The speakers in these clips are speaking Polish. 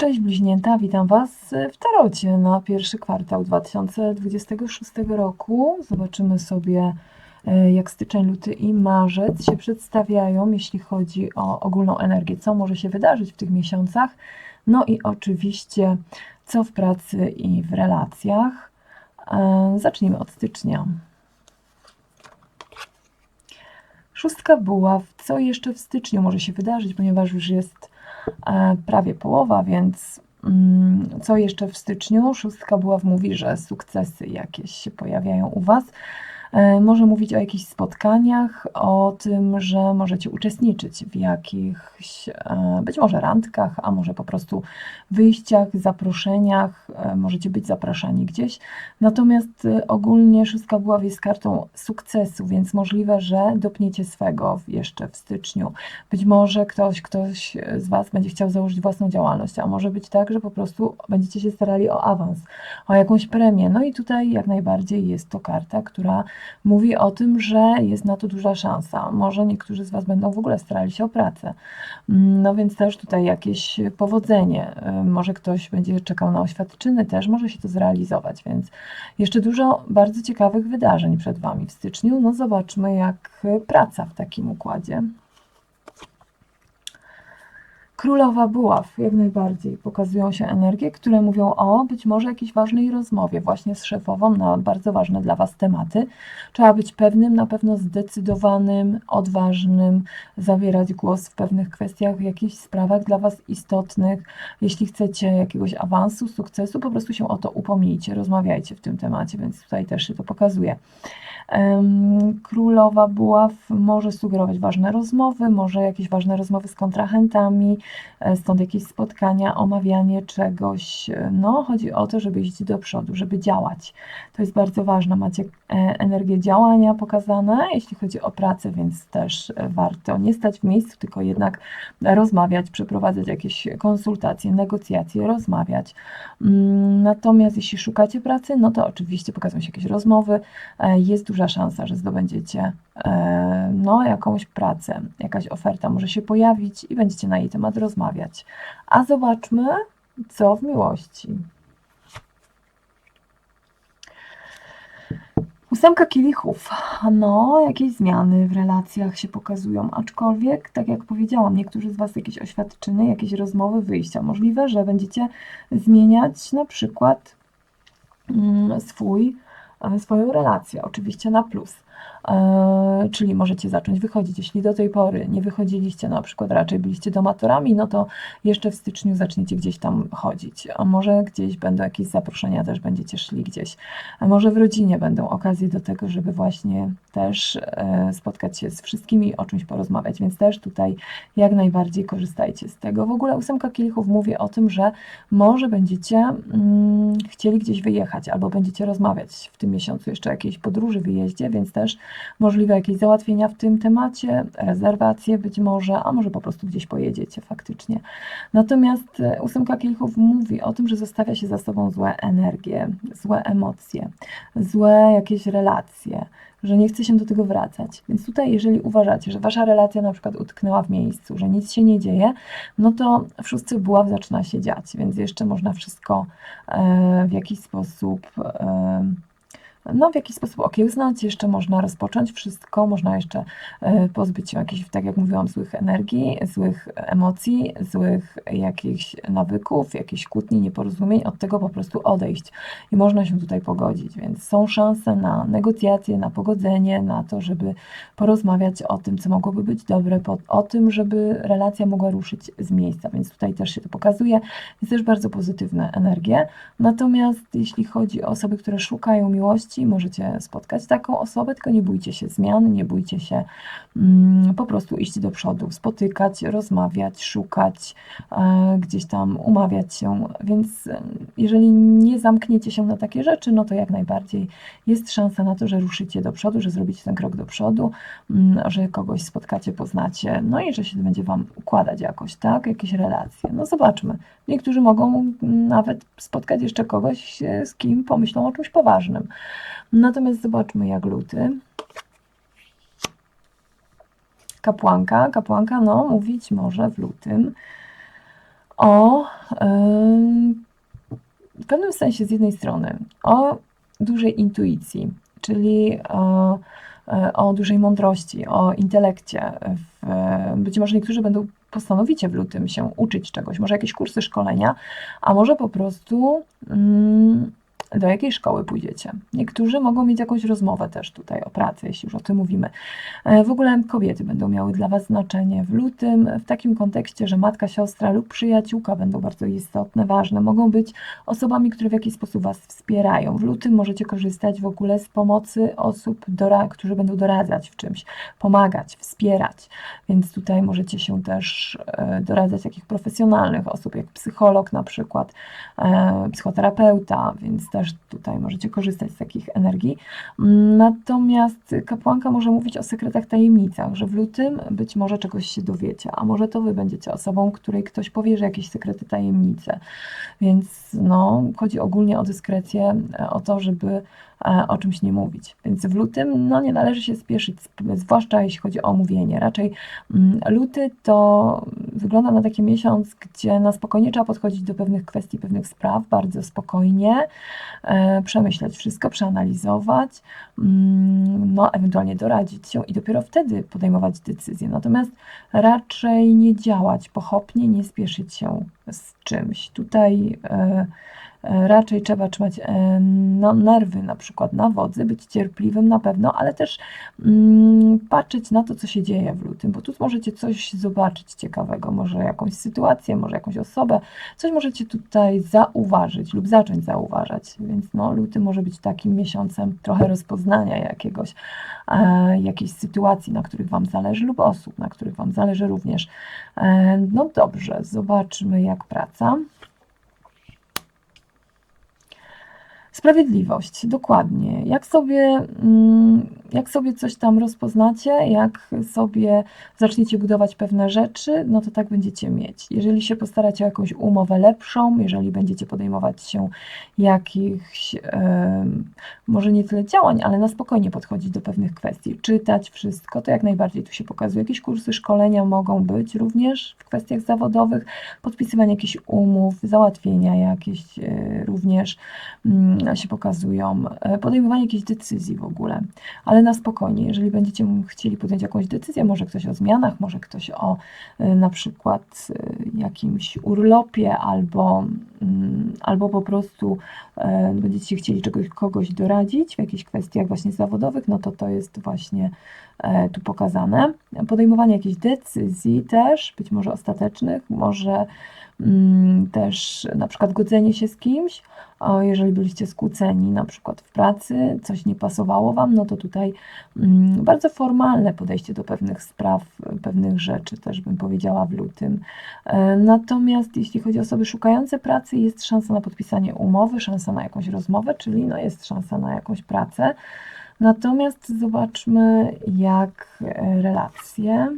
Cześć bliźnięta, witam Was w tarocie na pierwszy kwartał 2026 roku. Zobaczymy sobie, e, jak styczeń, luty i marzec się przedstawiają, jeśli chodzi o ogólną energię, co może się wydarzyć w tych miesiącach. No i oczywiście, co w pracy i w relacjach. E, Zacznijmy od stycznia. Szóstka buław, co jeszcze w styczniu może się wydarzyć, ponieważ już jest prawie połowa, więc mm, co jeszcze w styczniu? Szóstka buław mówi, że sukcesy jakieś się pojawiają u Was. E, Może mówić o jakichś spotkaniach, o tym, że możecie uczestniczyć w jakichś e, być może randkach, a może po prostu wyjściach, zaproszeniach, e, możecie być zapraszani gdzieś. Natomiast ogólnie szóstka buław jest kartą sukcesu, więc możliwe, że dopniecie swego jeszcze w styczniu. Być może ktoś, ktoś z Was będzie chciał założyć własną działalność, a może być tak, że po prostu będziecie się starali o awans, o jakąś premię. No i tutaj jak najbardziej jest to karta, która mówi o tym, że jest na to duża szansa. Może niektórzy z Was będą w ogóle starali się o pracę. Mm, No więc też tutaj jakieś powodzenie. Y, Może ktoś będzie czekał na oświadczyny, też może się to zrealizować, więc jeszcze dużo bardzo ciekawych wydarzeń przed Wami w styczniu. No zobaczmy, jak praca w takim układzie. Królowa buław, jak najbardziej. Pokazują się energie, które mówią o być może jakiejś ważnej rozmowie właśnie z szefową na bardzo ważne dla Was tematy. Trzeba być pewnym, na pewno zdecydowanym, odważnym, zabierać głos w pewnych kwestiach, w jakichś sprawach dla Was istotnych. Jeśli chcecie jakiegoś awansu, sukcesu, po prostu się o to upomnijcie, rozmawiajcie w tym temacie, więc tutaj też się to pokazuje. Królowa buław może sugerować ważne rozmowy, może jakieś ważne rozmowy z kontrahentami, stąd jakieś spotkania, omawianie czegoś. E, No, chodzi o to, żeby iść do przodu, żeby działać. To jest bardzo ważne. Macie e, energię działania pokazane, jeśli chodzi o pracę, więc też e, warto nie stać w miejscu, tylko jednak rozmawiać, przeprowadzać jakieś konsultacje, negocjacje, rozmawiać. Mm, Natomiast jeśli szukacie pracy, no to oczywiście pokazują się jakieś rozmowy, e, jest duża szansa, że zdobędziecie e, no, jakąś pracę, jakaś oferta może się pojawić i będziecie na jej temat rozmawiać. A zobaczmy, co w miłości. Ósemka kielichów. No, jakieś zmiany w relacjach się pokazują, aczkolwiek, tak jak powiedziałam, niektórzy z Was jakieś oświadczyny, jakieś rozmowy, wyjścia. Możliwe, że będziecie zmieniać na przykład mm, swój, e, swoją relację, oczywiście na plus. E, Czyli możecie zacząć wychodzić. Jeśli do tej pory nie wychodziliście, na przykład raczej byliście domatorami, no to jeszcze w styczniu zaczniecie gdzieś tam chodzić. A może gdzieś będą jakieś zaproszenia, też będziecie szli gdzieś. A może w rodzinie będą okazje do tego, żeby właśnie też e, spotkać się z wszystkimi o czymś porozmawiać, więc też tutaj jak najbardziej korzystajcie z tego. W ogóle ósemka kielichów mówi o tym, że może będziecie mm, chcieli gdzieś wyjechać albo będziecie rozmawiać w tym miesiącu jeszcze o jakiejś podróży, wyjeździe, więc też możliwe jakieś załatwienia w tym temacie, rezerwacje być może, a może po prostu gdzieś pojedziecie faktycznie. Natomiast e, ósemka kielichów mówi o tym, że zostawia się za sobą złe energie, złe emocje, złe jakieś relacje, że nie chce się do tego wracać. Więc tutaj, jeżeli uważacie, że wasza relacja na przykład utknęła w miejscu, że nic się nie dzieje, no to w szóstce buław zaczyna się dziać, więc jeszcze można wszystko e, w jakiś sposób e, no, w jakiś sposób okiełznać, jeszcze można rozpocząć wszystko, można jeszcze e, pozbyć się jakichś, tak jak mówiłam, złych energii, złych emocji, złych jakichś nawyków, jakichś kłótni, nieporozumień, od tego po prostu odejść. I można się tutaj pogodzić, więc są szanse na negocjacje, na pogodzenie, na to, żeby porozmawiać o tym, co mogłoby być dobre, o tym, żeby relacja mogła ruszyć z miejsca, więc tutaj też się to pokazuje, jest też bardzo pozytywne energie, natomiast jeśli chodzi o osoby, które szukają miłości, możecie spotkać taką osobę, tylko nie bójcie się zmian, nie bójcie się mm, po prostu iść do przodu, spotykać, rozmawiać, szukać, e, gdzieś tam umawiać się, więc e, jeżeli nie zamkniecie się na takie rzeczy, no to jak najbardziej jest szansa na to, że ruszycie do przodu, że zrobicie ten krok do przodu, mm, że kogoś spotkacie, poznacie, no i że się będzie Wam układać jakoś, tak? Jakieś relacje. No zobaczmy. Niektórzy mogą mm, nawet spotkać jeszcze kogoś, e, z kim pomyślą o czymś poważnym. Natomiast zobaczmy jak luty. Kapłanka, kapłanka, no mówić może w lutym o w pewnym sensie z jednej strony o dużej intuicji, czyli o, e, o dużej mądrości, o intelekcie. W, być może niektórzy będą postanowicie w lutym się uczyć czegoś, może jakieś kursy szkolenia, a może po prostu mm, do jakiej szkoły pójdziecie. Niektórzy mogą mieć jakąś rozmowę też tutaj o pracy, jeśli już o tym mówimy. E, W ogóle kobiety będą miały dla Was znaczenie w lutym, w takim kontekście, że matka, siostra lub przyjaciółka będą bardzo istotne, ważne. Mogą być osobami, które w jakiś sposób Was wspierają. W lutym możecie korzystać w ogóle z pomocy osób, którzy będą doradzać w czymś, pomagać, wspierać. Więc tutaj możecie się też e, doradzać takich profesjonalnych osób, jak psycholog na przykład, e, psychoterapeuta, więc też tutaj możecie korzystać z takich energii. Natomiast kapłanka może mówić o sekretach, tajemnicach, że w lutym być może czegoś się dowiecie, a może to wy będziecie osobą, której ktoś powie, że jakieś sekrety, tajemnice. Więc no, chodzi ogólnie o dyskrecję, e, o to, żeby e, o czymś nie mówić. Więc w lutym no, nie należy się spieszyć, sp- zwłaszcza jeśli chodzi o mówienie. Raczej mm, luty to wygląda na taki miesiąc, gdzie na spokojnie trzeba podchodzić do pewnych kwestii, pewnych spraw, bardzo spokojnie, e, przemyśleć wszystko, przeanalizować, mm, no, ewentualnie doradzić się i dopiero wtedy podejmować decyzje. Natomiast raczej nie działać pochopnie, nie spieszyć się z czymś. Tutaj e, raczej trzeba trzymać e, no, nerwy na przykład na wodzy, być cierpliwym na pewno, ale też mm, patrzeć na to, co się dzieje w lutym, bo tu możecie coś zobaczyć ciekawego, może jakąś sytuację, może jakąś osobę, coś możecie tutaj zauważyć lub zacząć zauważać, więc no, luty może być takim miesiącem trochę rozpoznania jakiegoś, e, jakiejś sytuacji, na których Wam zależy lub osób, na których Wam zależy również. E, no dobrze, zobaczmy jak praca. Sprawiedliwość, dokładnie. Jak sobie, mm, jak sobie coś tam rozpoznacie, jak sobie zaczniecie budować pewne rzeczy, no to tak będziecie mieć. Jeżeli się postaracie o jakąś umowę lepszą, jeżeli będziecie podejmować się jakichś, może nie tyle działań, ale na spokojnie podchodzić do pewnych kwestii, czytać wszystko, to jak najbardziej tu się pokazuje. Jakieś kursy szkolenia mogą być również w kwestiach zawodowych, podpisywanie jakichś umów, załatwienia jakieś e, również się pokazują, e, podejmowanie jakichś decyzji w ogóle, ale na spokojnie, jeżeli będziecie chcieli podjąć jakąś decyzję, może ktoś o zmianach, może ktoś o e, na przykład e, jakimś urlopie albo, albo po prostu e, będziecie chcieli czegoś, kogoś doradzić w jakichś kwestiach właśnie zawodowych, no to to jest właśnie e, tu pokazane. Podejmowanie jakichś decyzji też, być może ostatecznych, może mm, też na przykład godzenie się z kimś, jeżeli byliście skłóceni na przykład w pracy, coś nie pasowało Wam, no to tutaj mm, bardzo formalne podejście do pewnych spraw, pewnych rzeczy też bym powiedziała w lutym. E, Natomiast jeśli chodzi o osoby szukające pracy, jest szansa na podpisanie umowy, szansa na jakąś rozmowę, czyli no jest szansa na jakąś pracę. Natomiast zobaczmy, jak e, relacje.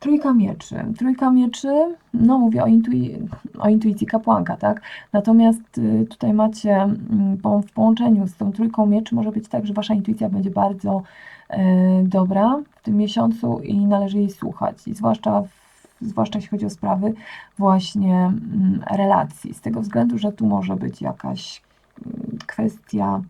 Trójka mieczy. Trójka mieczy, no mówię o, intui o intuicji kapłanka, tak? Natomiast y, tutaj macie mm, w połączeniu z tą trójką mieczy może być tak, że wasza intuicja będzie bardzo e, dobra w tym miesiącu i należy jej słuchać. I zwłaszcza, w, zwłaszcza jeśli chodzi o sprawy właśnie mm, relacji. Z tego względu, że tu może być jakaś mm, kwestia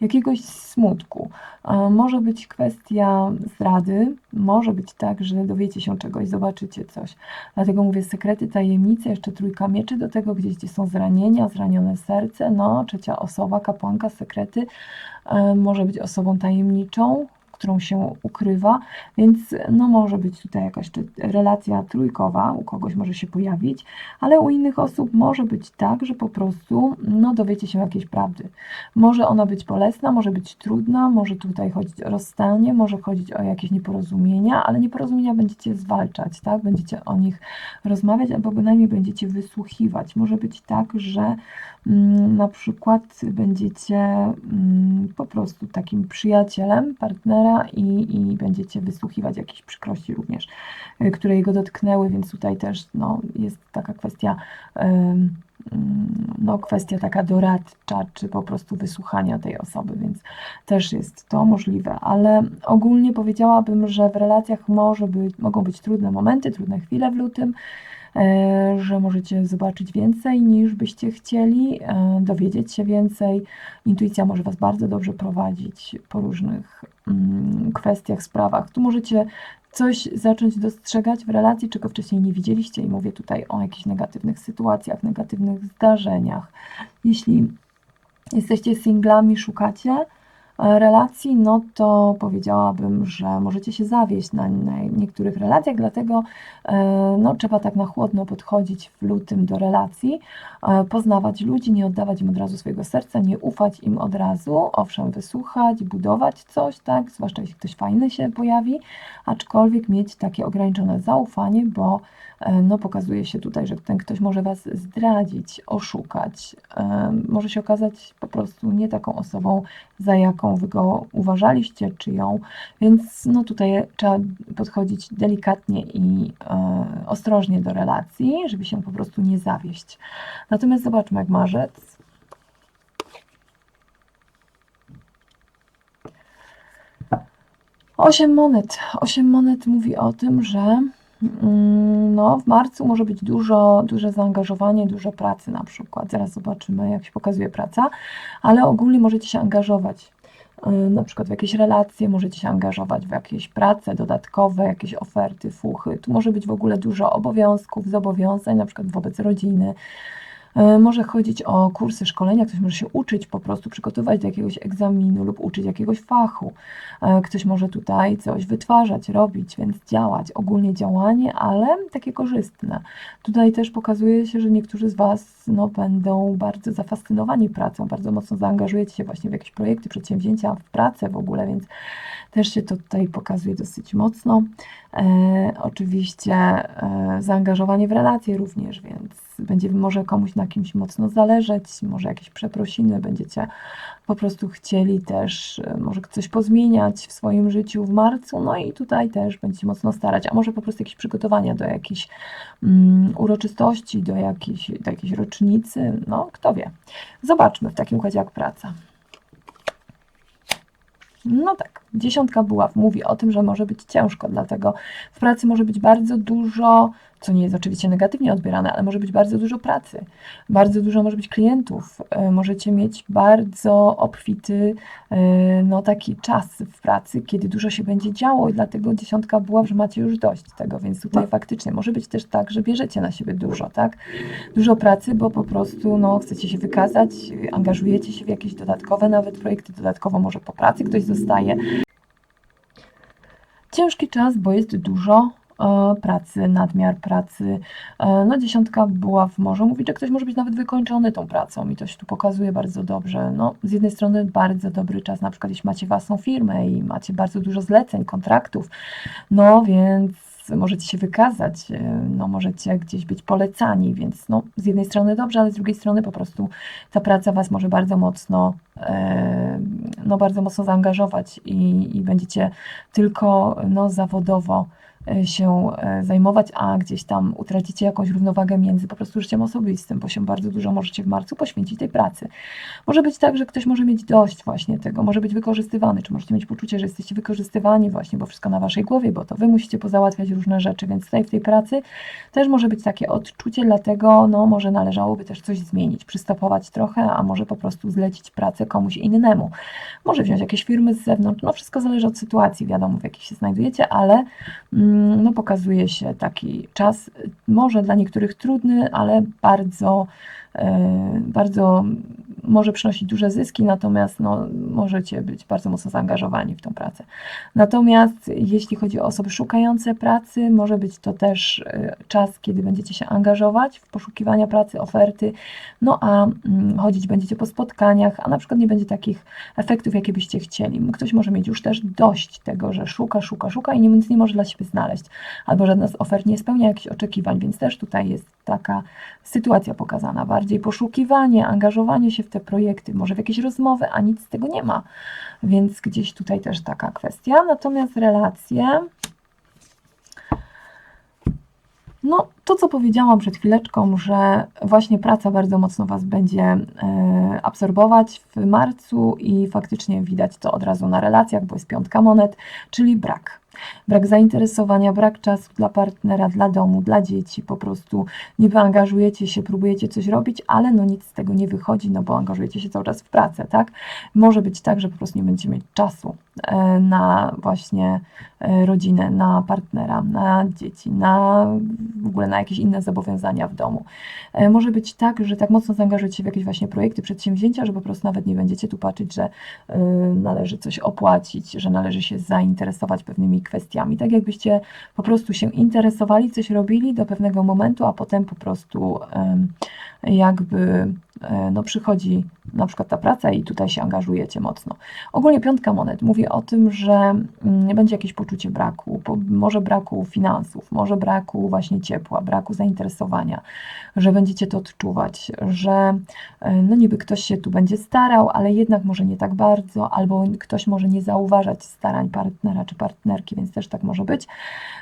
jakiegoś smutku. E, Może być kwestia zdrady, może być tak, że dowiecie się czegoś, zobaczycie coś. Dlatego mówię sekrety, tajemnice, jeszcze trójka mieczy do tego, gdzieś gdzie są zranienia, zranione serce, no trzecia osoba, kapłanka, sekrety, e, może być osobą tajemniczą, którą się ukrywa, więc no może być tutaj jakaś relacja trójkowa, u kogoś może się pojawić, ale u innych osób może być tak, że po prostu no dowiecie się jakiejś prawdy. Może ona być bolesna, może być trudna, może tutaj chodzić o rozstanie, może chodzić o jakieś nieporozumienia, ale nieporozumienia będziecie zwalczać, tak? Będziecie o nich rozmawiać, albo bynajmniej będziecie wysłuchiwać. Może być tak, że na przykład będziecie mm, po prostu takim przyjacielem partnera i, i będziecie wysłuchiwać jakichś przykrości również, y, które jego dotknęły, więc tutaj też no, jest taka kwestia mm, no, kwestia taka doradcza, czy po prostu wysłuchania tej osoby, więc też jest to możliwe, ale ogólnie powiedziałabym, że w relacjach może być, mogą być trudne momenty, trudne chwile w lutym, że możecie zobaczyć więcej niż byście chcieli, e, dowiedzieć się więcej. Intuicja może Was bardzo dobrze prowadzić po różnych mm, kwestiach, sprawach. Tu możecie coś zacząć dostrzegać w relacji, czego wcześniej nie widzieliście, i mówię tutaj o jakichś negatywnych sytuacjach, negatywnych zdarzeniach. Jeśli jesteście singlami, szukacie e, relacji, no to powiedziałabym, że możecie się zawieść na, na niektórych relacjach, dlatego e, no, trzeba tak na chłodno podchodzić w lutym do relacji, e, poznawać ludzi, nie oddawać im od razu swojego serca, nie ufać im od razu, owszem, wysłuchać, budować coś, tak, zwłaszcza jeśli ktoś fajny się pojawi, aczkolwiek mieć takie ograniczone zaufanie, bo e, no, pokazuje się tutaj, że ten ktoś może Was zdradzić, oszukać, e, może się okazać po prostu nie taką osobą, za jaką Wy go uważaliście, czy ją, więc no, tutaj trzeba podchodzić delikatnie i e, ostrożnie do relacji, żeby się po prostu nie zawieść. Natomiast zobaczmy, jak marzec. Osiem monet. Osiem monet mówi o tym, że no, w marcu może być dużo, duże zaangażowanie, dużo pracy na przykład. Zaraz zobaczymy, jak się pokazuje praca, ale ogólnie możecie się angażować. y, Na przykład w jakieś relacje, możecie się angażować w jakieś prace dodatkowe, jakieś oferty, fuchy. Tu może być w ogóle dużo obowiązków, zobowiązań, na przykład wobec rodziny. E, Może chodzić o kursy, szkolenia, ktoś może się uczyć po prostu, przygotować do jakiegoś egzaminu lub uczyć jakiegoś fachu. E, Ktoś może tutaj coś wytwarzać, robić, więc działać. Ogólnie działanie, ale takie korzystne. Tutaj też pokazuje się, że niektórzy z Was no, będą bardzo zafascynowani pracą, bardzo mocno zaangażujecie się właśnie w jakieś projekty, przedsięwzięcia, w pracę w ogóle, więc też się to tutaj pokazuje dosyć mocno. E, oczywiście e, zaangażowanie w relacje również, więc będzie może komuś na kimś mocno zależeć, może jakieś przeprosiny, będziecie po prostu chcieli też e, może coś pozmieniać w swoim życiu w marcu, no i tutaj też będziecie mocno starać, a może po prostu jakieś przygotowania do jakichś mm, uroczystości, do jakiejś, do jakiejś rocznicy, no kto wie. Zobaczmy w takim układzie jak praca. No tak, dziesiątka buław mówi o tym, że może być ciężko, dlatego w pracy może być bardzo dużo, co nie jest oczywiście negatywnie odbierane, ale może być bardzo dużo pracy, bardzo dużo może być klientów, e, możecie mieć bardzo obfity e, no, taki czas w pracy, kiedy dużo się będzie działo i dlatego dziesiątka buław, że macie już dość tego, więc tutaj faktycznie może być też tak, że bierzecie na siebie dużo, tak? Dużo pracy, bo po prostu no, chcecie się wykazać, angażujecie się w jakieś dodatkowe nawet projekty, dodatkowo może po pracy ktoś zostaje. Ciężki czas, bo jest dużo pracy, nadmiar pracy. E, no dziesiątka była w morzu. Mówi, że ktoś może być nawet wykończony tą pracą i to się tu pokazuje bardzo dobrze. No, z jednej strony bardzo dobry czas, na przykład jeśli macie własną firmę i macie bardzo dużo zleceń, kontraktów, no więc możecie się wykazać, e, no możecie gdzieś być polecani, więc no z jednej strony dobrze, ale z drugiej strony po prostu ta praca Was może bardzo mocno, e, no bardzo mocno zaangażować i, i będziecie tylko no, zawodowo się e, zajmować, a gdzieś tam utracicie jakąś równowagę między po prostu życiem osobistym, bo się bardzo dużo możecie w marcu poświęcić tej pracy. Może być tak, że ktoś może mieć dość właśnie tego, może być wykorzystywany, czy możecie mieć poczucie, że jesteście wykorzystywani właśnie, bo wszystko na waszej głowie, bo to wy musicie pozałatwiać różne rzeczy, więc tutaj w tej pracy też może być takie odczucie, dlatego no może należałoby też coś zmienić, przystopować trochę, a może po prostu zlecić pracę komuś innemu. Może wziąć jakieś firmy z zewnątrz, no wszystko zależy od sytuacji, wiadomo w jakiej się znajdujecie, ale mm, no pokazuje się taki czas, może dla niektórych trudny, ale bardzo, e, bardzo może przynosić duże zyski, natomiast no, możecie być bardzo mocno zaangażowani w tą pracę. Natomiast jeśli chodzi o osoby szukające pracy, może być to też e, czas, kiedy będziecie się angażować w poszukiwania pracy, oferty, no a mm, chodzić będziecie po spotkaniach, a na przykład nie będzie takich efektów, jakie byście chcieli. Ktoś może mieć już też dość tego, że szuka, szuka, szuka i nic nie może dla siebie znaleźć, albo żadna z ofert nie spełnia jakichś oczekiwań, więc też tutaj jest taka sytuacja pokazana. Bardziej poszukiwanie, angażowanie się w te projekty, może w jakieś rozmowy, a nic z tego nie ma. Więc gdzieś tutaj też taka kwestia. Natomiast relacje. No, to, co powiedziałam przed chwileczką, że właśnie praca bardzo mocno Was będzie e, absorbować w marcu i faktycznie widać to od razu na relacjach, bo jest piątka monet, czyli brak. Brak zainteresowania, brak czasu dla partnera, dla domu, dla dzieci, po prostu nie wyangażujecie się, próbujecie coś robić, ale no nic z tego nie wychodzi, no bo angażujecie się cały czas w pracę, tak? Może być tak, że po prostu nie będziecie mieć czasu e, na właśnie e, rodzinę, na partnera, na dzieci, na w ogóle na jakieś inne zobowiązania w domu. E, Może być tak, że tak mocno zaangażujecie się w jakieś właśnie projekty, przedsięwzięcia, że po prostu nawet nie będziecie tu patrzeć, że y, należy coś opłacić, że należy się zainteresować pewnymi kwestiami. Tak jakbyście po prostu się interesowali, coś robili do pewnego momentu, a potem po prostu jakby e, no, przychodzi na przykład ta praca i tutaj się angażujecie mocno. Ogólnie piątka monet mówi o tym, że mm, będzie jakieś poczucie braku, może braku finansów, może braku właśnie ciepła, braku zainteresowania, że będziecie to odczuwać, że e, no niby ktoś się tu będzie starał, ale jednak może nie tak bardzo, albo ktoś może nie zauważać starań partnera czy partnerki, więc też tak może być.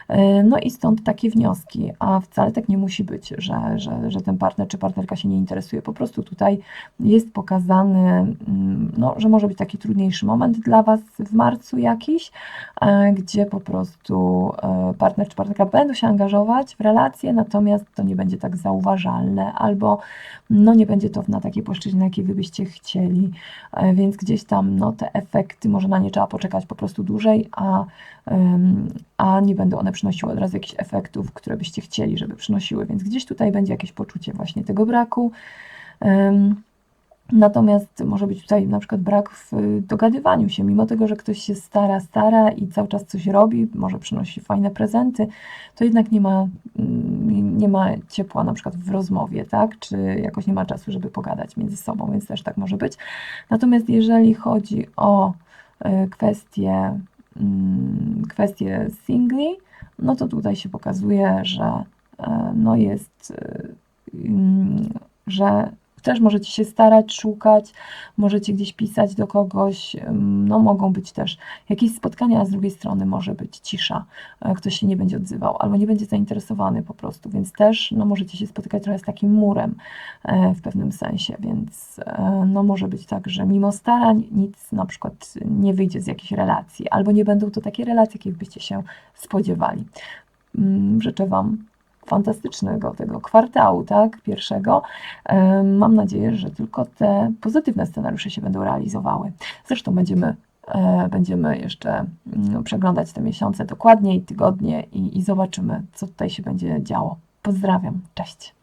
E, No i stąd takie wnioski, a wcale tak nie musi być, że, że, że ten partner czy partnerka się nie interesuje. Po prostu tutaj jest pokazany, mm, no, że może być taki trudniejszy moment dla Was w marcu jakiś, e, gdzie po prostu e, partner czy partnerka będą się angażować w relacje, natomiast to nie będzie tak zauważalne, albo no, nie będzie to na takiej płaszczyźnie, na jakiej Wy byście chcieli, E, więc gdzieś tam no, te efekty, może na nie trzeba poczekać po prostu dłużej, a, a nie będą one przynosiły od razu jakichś efektów, które byście chcieli, żeby przynosiły, więc gdzieś tutaj będzie jakieś poczucie właśnie tego braku. Ym, Natomiast może być tutaj na przykład brak w dogadywaniu się, mimo tego, że ktoś się stara, stara i cały czas coś robi, może przynosi fajne prezenty, to jednak nie ma, mm, nie ma ciepła na przykład w rozmowie, tak? Czy jakoś nie ma czasu, żeby pogadać między sobą, więc też tak może być. Natomiast jeżeli chodzi o y, kwestie, mm, kwestie singli, no to tutaj się pokazuje, że e, no jest, mm, że też możecie się starać, szukać, możecie gdzieś pisać do kogoś, ym, no mogą być też jakieś spotkania, a z drugiej strony może być cisza, e, ktoś się nie będzie odzywał albo nie będzie zainteresowany po prostu, więc też no, możecie się spotykać trochę z takim murem e, w pewnym sensie, więc e, no może być tak, że mimo starań nic na przykład nie wyjdzie z jakiejś relacji, albo nie będą to takie relacje, jakich byście się spodziewali. Mm, Życzę Wam fantastycznego tego kwartału, tak, pierwszego. Mam nadzieję, że tylko te pozytywne scenariusze się będą realizowały. Zresztą będziemy, e, będziemy jeszcze mm, przeglądać te miesiące dokładniej, tygodnie i, i zobaczymy, co tutaj się będzie działo. Pozdrawiam, cześć.